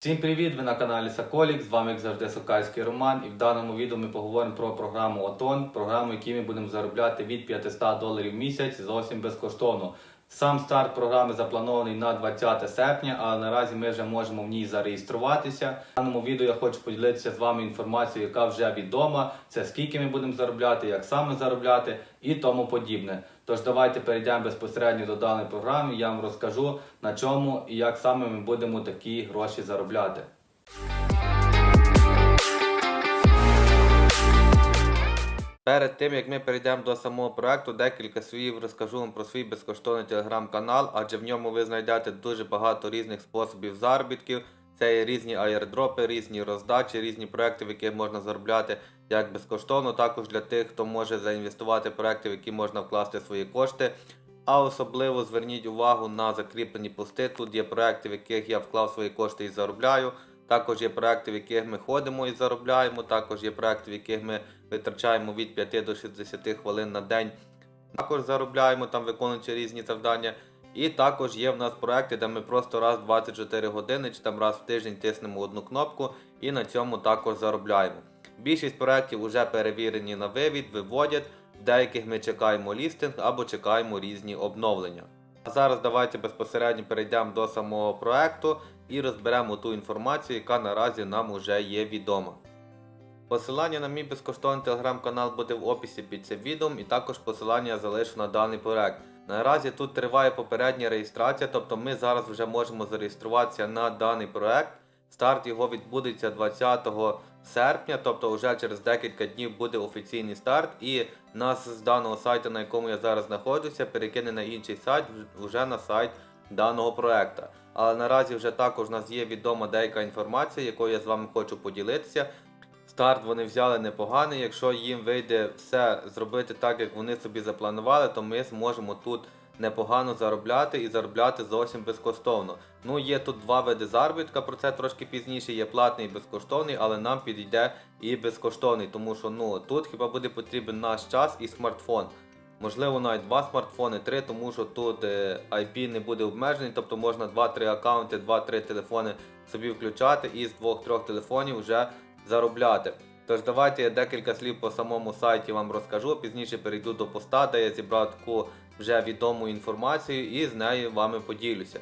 Всім привіт! Ви на каналі Соколік. З вами як завжди Сокальський Роман. І в даному відео ми поговоримо про програму ОТОН, програму, яку ми будемо заробляти від 500 доларів в місяць зовсім безкоштовно. Сам старт програми запланований на 20 серпня, але наразі ми вже можемо в ній зареєструватися. В даному відео я хочу поділитися з вами інформацією, яка вже відома. Це скільки ми будемо заробляти, як саме заробляти і тому подібне. Тож давайте перейдемо безпосередньо до даної програми. Я вам розкажу на чому і як саме ми будемо такі гроші заробляти. Перед тим як ми перейдемо до самого проекту, декілька слів розкажу вам про свій безкоштовний телеграм-канал, адже в ньому ви знайдете дуже багато різних способів заробітків. Це є різні аєрдропи, різні роздачі, різні проекти, в яких можна заробляти як безкоштовно, також для тих, хто може заінвестувати проекти, в які можна вкласти свої кошти. А особливо зверніть увагу на закріплені пости. Тут є проекти, в яких я вклав свої кошти і заробляю. Також є проекти, в яких ми ходимо і заробляємо. Також є проекти, в яких ми витрачаємо від 5 до 60 хвилин на день. Також заробляємо там, виконуючи різні завдання. І також є в нас проекти, де ми просто раз в 24 години чи там раз в тиждень тиснемо одну кнопку і на цьому також заробляємо. Більшість проєктів вже перевірені на вивід, виводять. В деяких ми чекаємо лістинг або чекаємо різні обновлення. А зараз давайте безпосередньо перейдемо до самого проекту і розберемо ту інформацію, яка наразі нам вже є відома. Посилання на мій безкоштовний телеграм-канал буде в описі під цим відео, і також посилання я залишу на даний проект. Наразі тут триває попередня реєстрація, тобто ми зараз вже можемо зареєструватися на даний проект. Старт його відбудеться 20 серпня, тобто вже через декілька днів буде офіційний старт, і нас з даного сайту, на якому я зараз знаходжуся, перекине на інший сайт, вже на сайт даного проекту. Але наразі вже також у нас є відома деяка інформація, якою я з вами хочу поділитися. Старт вони взяли непоганий. Якщо їм вийде все зробити так, як вони собі запланували, то ми зможемо тут непогано заробляти і заробляти зовсім безкоштовно. Ну, є тут два види заробітка, про це трошки пізніше. Є платний і безкоштовний, але нам підійде і безкоштовний, тому що ну тут хіба буде потрібен наш час і смартфон. Можливо, навіть два смартфони, три, тому що тут е, IP не буде обмежений, тобто можна 2-3 аккаунти, 2-3 телефони собі включати і з двох-трьох телефонів вже заробляти. Тож давайте я декілька слів по самому сайті вам розкажу. Пізніше перейду до поста, де я зібрав таку вже відому інформацію і з нею вами поділюся.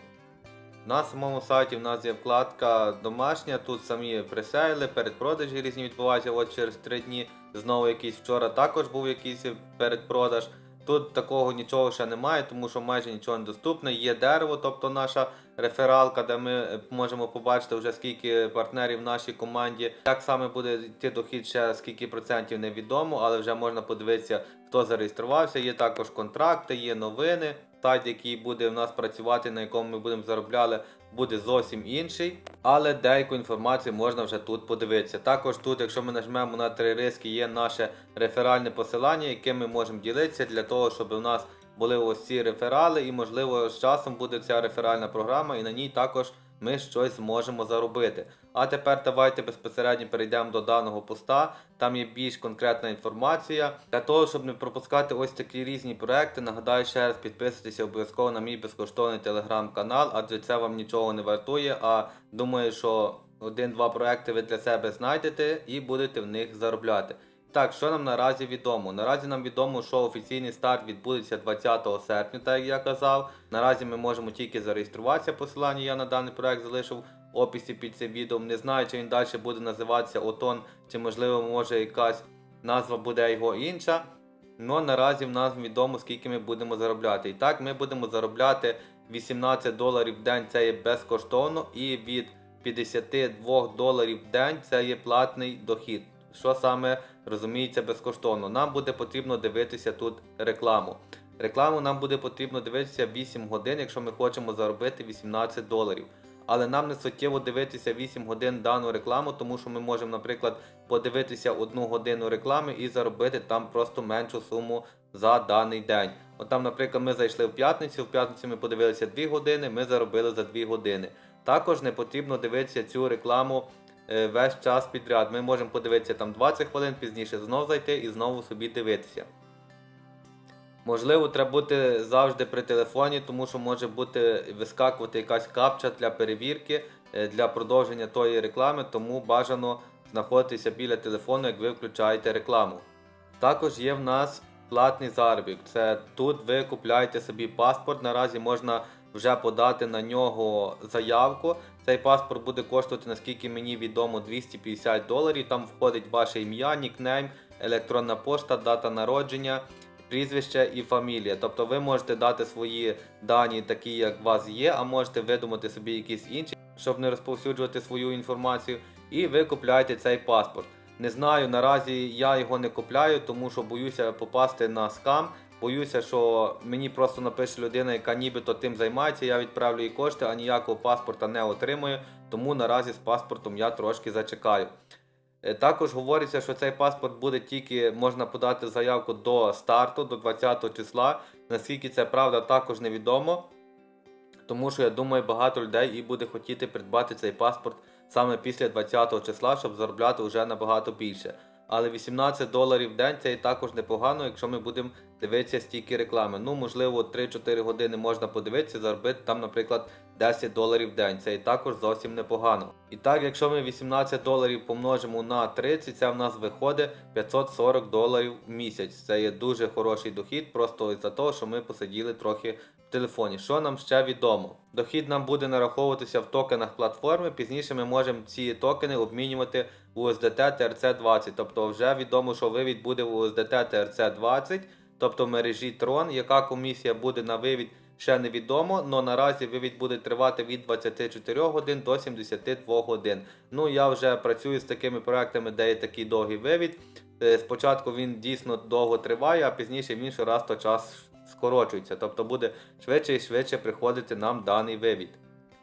На самому сайті в нас є вкладка домашня, тут самі пресейли, передпродажі різні відбуваються от через 3 дні. Знову якийсь вчора також був якийсь передпродаж. Тут такого нічого ще немає, тому що майже нічого не доступне. Є дерево, тобто наша рефералка, де ми можемо побачити вже скільки партнерів в нашій команді. Як саме буде йти дохід, ще скільки процентів невідомо, але вже можна подивитися, хто зареєструвався. Є також контракти, є новини. Сайт, який буде в нас працювати, на якому ми будемо заробляти, буде зовсім інший. Але деяку інформацію можна вже тут подивитися. Також тут, якщо ми нажмемо на три риски, є наше реферальне посилання, яким ми можемо ділитися для того, щоб у нас були ось ці реферали, і можливо з часом буде ця реферальна програма, і на ній також ми щось зможемо заробити. А тепер давайте безпосередньо перейдемо до даного поста. Там є більш конкретна інформація. Для того, щоб не пропускати ось такі різні проекти, нагадаю ще раз підписуйтесь обов'язково на мій безкоштовний телеграм-канал, адже це вам нічого не вартує. А думаю, що один-два проекти ви для себе знайдете і будете в них заробляти. Так, що нам наразі відомо? Наразі нам відомо, що офіційний старт відбудеться 20 серпня, так як я казав. Наразі ми можемо тільки зареєструватися. Посилання я на даний проект залишив в описі під цим відео. Не знаю, чи він далі буде називатися ОТОН, чи можливо може якась назва буде його інша. Ну наразі в нас відомо, скільки ми будемо заробляти. І так, ми будемо заробляти 18 доларів в день, це є безкоштовно, і від 52 доларів в день це є платний дохід. Що саме розуміється безкоштовно? Нам буде потрібно дивитися тут рекламу. Рекламу нам буде потрібно дивитися 8 годин, якщо ми хочемо заробити 18 доларів. Але нам не суттєво дивитися 8 годин дану рекламу, тому що ми можемо, наприклад, подивитися одну годину реклами і заробити там просто меншу суму за даний день. От там, наприклад, ми зайшли в п'ятницю, в п'ятницю ми подивилися 2 години, ми заробили за 2 години. Також не потрібно дивитися цю рекламу весь час підряд. Ми можемо подивитися там 20 хвилин пізніше, знов зайти і знову собі дивитися. Можливо, треба бути завжди при телефоні, тому що може бути вискакувати якась капча для перевірки. е, для продовження тої реклами, тому бажано знаходитися біля телефону, як ви включаєте рекламу. Також є в нас платний заробіток. Це тут ви купляєте собі паспорт. Наразі можна вже подати на нього заявку. Цей паспорт буде коштувати, наскільки мені відомо, 250 доларів. Там входить ваше ім'я, нікнейм, електронна пошта, дата народження, прізвище і фамілія. Тобто ви можете дати свої дані, такі як у вас є, а можете видумати собі якісь інші, щоб не розповсюджувати свою інформацію. І ви купляєте цей паспорт. Не знаю, наразі я його не купляю, тому що боюся попасти на скам. Боюся, що мені просто напише людина, яка нібито тим займається, я відправлю їй кошти, а ніякого паспорта не отримую, тому наразі з паспортом я трошки зачекаю. Е, Також говориться, що цей паспорт буде тільки можна подати заявку до старту, до 20 числа. Наскільки це правда, також невідомо. Тому що я думаю, багато людей і буде хотіти придбати цей паспорт саме після 20 числа, щоб заробляти вже набагато більше. Але 18 доларів в день це і також непогано, якщо ми будемо дивитися стільки реклами. Ну, можливо, 3-4 години можна подивитися, заробити там, наприклад, 10 доларів в день. Це і також зовсім непогано. І так, якщо ми 18 доларів помножимо на 30, це в нас виходить 540 доларів в місяць. Це є дуже хороший дохід, просто із-за того, що ми посиділи трохи в телефоні. Що нам ще відомо? Дохід нам буде нараховуватися в токенах платформи. Пізніше ми можемо ці токени обмінювати в USDT TRC20. Тобто вже відомо, що вивід буде в USDT TRC20, тобто в мережі Tron. Яка комісія буде на вивід? Ще невідомо, але наразі вивід буде тривати від 24 годин до 72 годин. Ну я вже працюю з такими проектами, де є такий довгий вивід. Е, Спочатку він дійсно довго триває, а пізніше він щораз то час скорочується. Тобто буде швидше і швидше приходити нам даний вивід.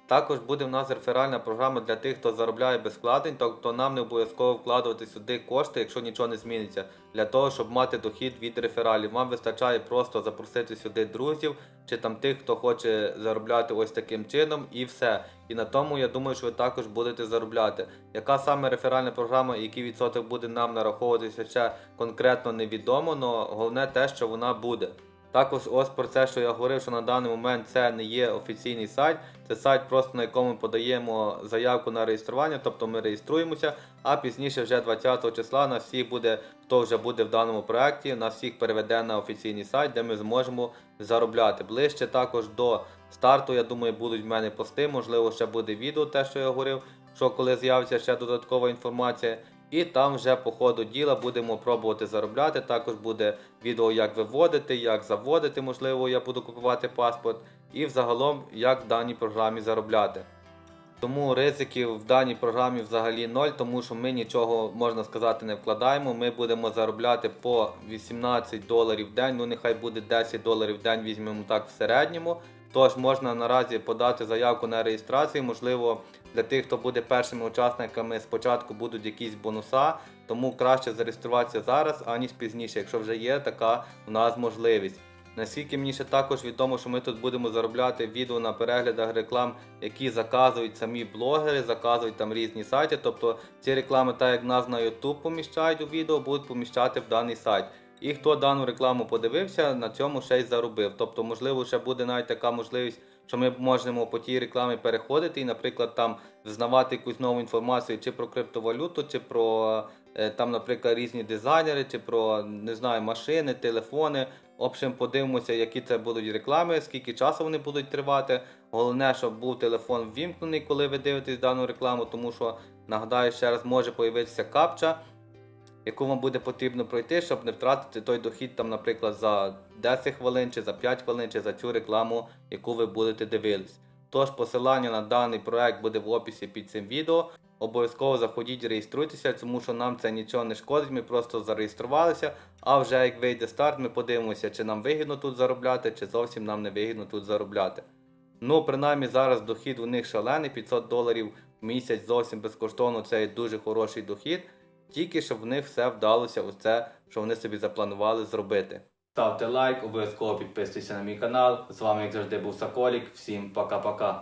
Також буде в нас реферальна програма для тих, хто заробляє без вкладень, тобто нам не обов'язково вкладувати сюди кошти, якщо нічого не зміниться, для того, щоб мати дохід від рефералів. Вам вистачає просто запросити сюди друзів чи там тих, хто хоче заробляти ось таким чином, і все. І на тому я думаю, що ви також будете заробляти. Яка саме реферальна програма, який відсоток буде нам нараховуватися, ще конкретно невідомо, але головне те, що вона буде. Також ось про це, що я говорив, що на даний момент це не є офіційний сайт, це сайт, просто на якому ми подаємо заявку на реєстрування, тобто ми реєструємося, а пізніше вже 20 числа на всіх буде, хто вже буде в даному проєкті, на всіх переведе на офіційний сайт, де ми зможемо заробляти. Ближче також до старту, я думаю, будуть в мене пости, можливо, ще буде відео, те, що я говорив, що коли з'явиться ще додаткова інформація. І там вже по ходу діла будемо пробувати заробляти. Також буде відео, як виводити, як заводити, можливо, я буду купувати паспорт, і взагалом, як в даній програмі заробляти. Тому ризиків в даній програмі взагалі ноль, тому що ми нічого, можна сказати, не вкладаємо. Ми будемо заробляти по 18 доларів в день, ну нехай буде 10 доларів в день, візьмемо так в середньому. Тож можна наразі подати заявку на реєстрацію. Можливо, для тих, хто буде першими учасниками, спочатку будуть якісь бонуса, тому краще зареєструватися зараз, аніж пізніше, якщо вже є така у нас можливість. Наскільки мені ще також відомо, що ми тут будемо заробляти відео на переглядах реклам, які заказують самі блогери, заказують там різні сайти. Тобто ці реклами, так як нас на YouTube поміщають у відео, будуть поміщати в даний сайт. І хто дану рекламу подивився, на цьому ще й заробив. Тобто, можливо, ще буде навіть така можливість, що ми можемо по тій рекламі переходити і, наприклад, там взнавати якусь нову інформацію чи про криптовалюту, чи про е, там, наприклад, різні дизайнери, чи про не знаю, машини, телефони. В общем, подивимося, які це будуть реклами, скільки часу вони будуть тривати. Головне, щоб був телефон ввімкнений, коли ви дивитесь дану рекламу, тому що нагадаю, ще раз може появитися капча яку вам буде потрібно пройти, щоб не втратити той дохід, там, наприклад, за 10 хвилин, чи за 5 хвилин, чи за цю рекламу, яку ви будете дивитись. Тож посилання на даний проект буде в описі під цим відео. Обов'язково заходіть, реєструйтеся, тому що нам це нічого не шкодить, ми просто зареєструвалися. А вже як вийде старт, ми подивимося, чи нам вигідно тут заробляти, чи зовсім нам не вигідно тут заробляти. Ну, принаймні зараз дохід у них шалений, 500 доларів в місяць зовсім безкоштовно, це дуже хороший дохід. Тільки щоб в них все вдалося, оце, що вони собі запланували зробити. Ставте лайк, обов'язково підписуйтесь на мій канал. З вами, як завжди, був Соколік. Всім пока-пока.